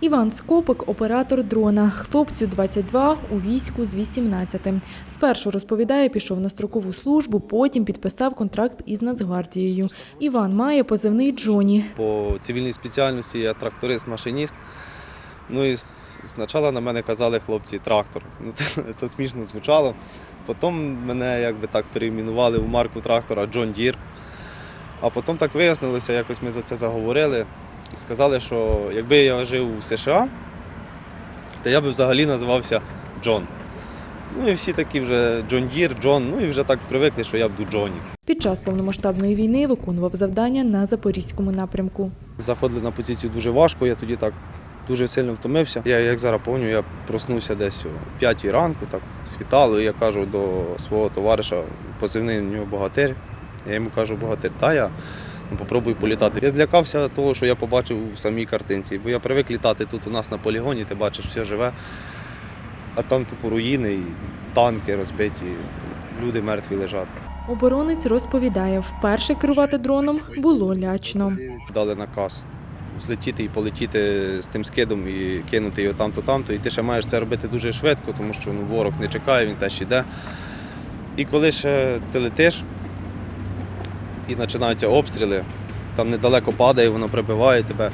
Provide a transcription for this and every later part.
Іван Скопик – оператор дрона. Хлопцю 22, у війську з 18. Спершу, розповідає, пішов на строкову службу, потім підписав контракт із Нацгвардією. Іван має позивний Джоні. По цивільній спеціальності я тракторист-машиніст. Ну і спочатку на мене казали хлопці трактор. Ну, це, смішно звучало. Потім мене якби так перейменували в марку трактора Джон Дір. А потім так вияснилося, якось ми за це заговорили і сказали, що якби я жив у США, то я би взагалі називався Джон. Ну і всі такі вже Джон Дір, Джон, ну і вже так привикли, що я буду Джоні. Під час повномасштабної війни виконував завдання на Запорізькому напрямку. Заходили на позицію дуже важко, я тоді так дуже сильно втомився. Я як зараз пам'ятаю, я проснувся десь о 5 ранку, так світало, і я кажу до свого товариша, позивний у нього богатир. Я йому кажу, богатир, та я ну, попробуй політати. Я злякався того, що я побачив у самій картинці, бо я привик літати тут у нас на полігоні, ти бачиш, все живе, а там тупо руїни, і танки розбиті, люди мертві лежать. Оборонець розповідає, вперше керувати дроном було лячно. дали наказ злетіти і полетіти з тим скидом і кинути його там-то, там-то. І ти ще маєш це робити дуже швидко, тому що ну, ворог не чекає, він теж іде. І коли ще ти летиш і починаються обстріли, там недалеко падає, воно прибиває тебе,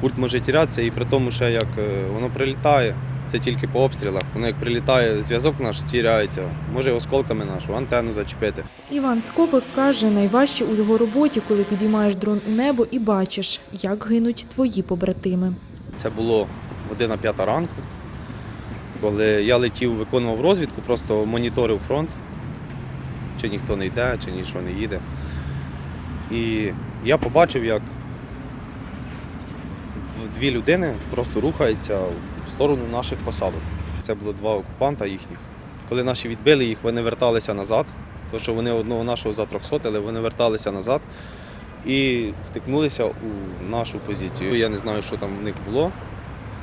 пульт може тірятися, і при тому ще як е, воно прилітає. Це тільки по обстрілах. Воно як прилітає, зв'язок наш тіряється, може осколками нашу антенну зачепити. Іван Скопик каже, найважче у його роботі, коли підіймаєш дрон у небо і бачиш, як гинуть твої побратими. Це було година п'ята ранку, коли я летів, виконував розвідку, просто моніторив фронт, чи ніхто не йде, чи нічого не їде. І я побачив, як дві людини просто рухаються в сторону наших посадок. Це було два окупанта їхніх. Коли наші відбили їх, вони верталися назад, тому що вони одного нашого затрьохсотили, вони верталися назад і втикнулися у нашу позицію. Я не знаю, що там в них було.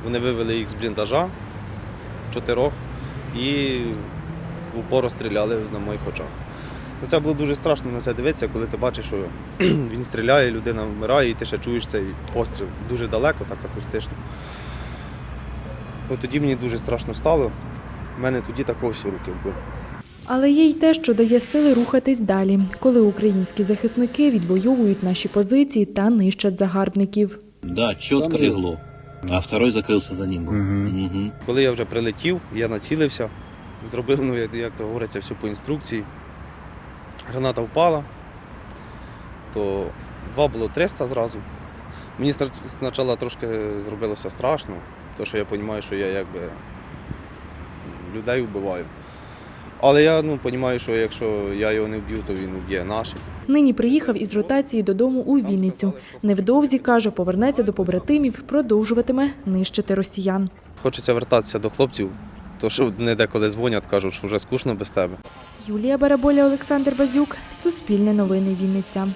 Вони вивели їх з бліндажа чотирьох і в упор стріляли на моїх очах. Ну, Це було дуже страшно на це дивитися, коли ти бачиш, що він стріляє, людина вмирає, і ти ще чуєш цей постріл дуже далеко, так акустично. От тоді мені дуже страшно стало. У мене тоді такого всі руки були. Але є й те, що дає сили рухатись далі, коли українські захисники відвоюють наші позиції та нищать загарбників. Да, четко легло. А второй закрылся за ним. был. Мгм. Коли я вже прилетів, я націлився, зробив, ну, як, як то говориться, все по інструкції. Граната впала, то два було 300 зразу. Мені спочатку трошки зробилося страшно, тому що я розумію, що я якби людей вбиваю. Але я ну, розумію, що якщо я його не вб'ю, то він вб'є наших. Нині приїхав із ротації додому у Вінницю. Невдовзі, каже, повернеться до побратимів, продовжуватиме нищити росіян. Хочеться вертатися до хлопців, то що не деколи дзвонять, кажуть, що вже скучно без тебе. Юлія Бараболя, Олександр Базюк, Суспільне новини Вінниця.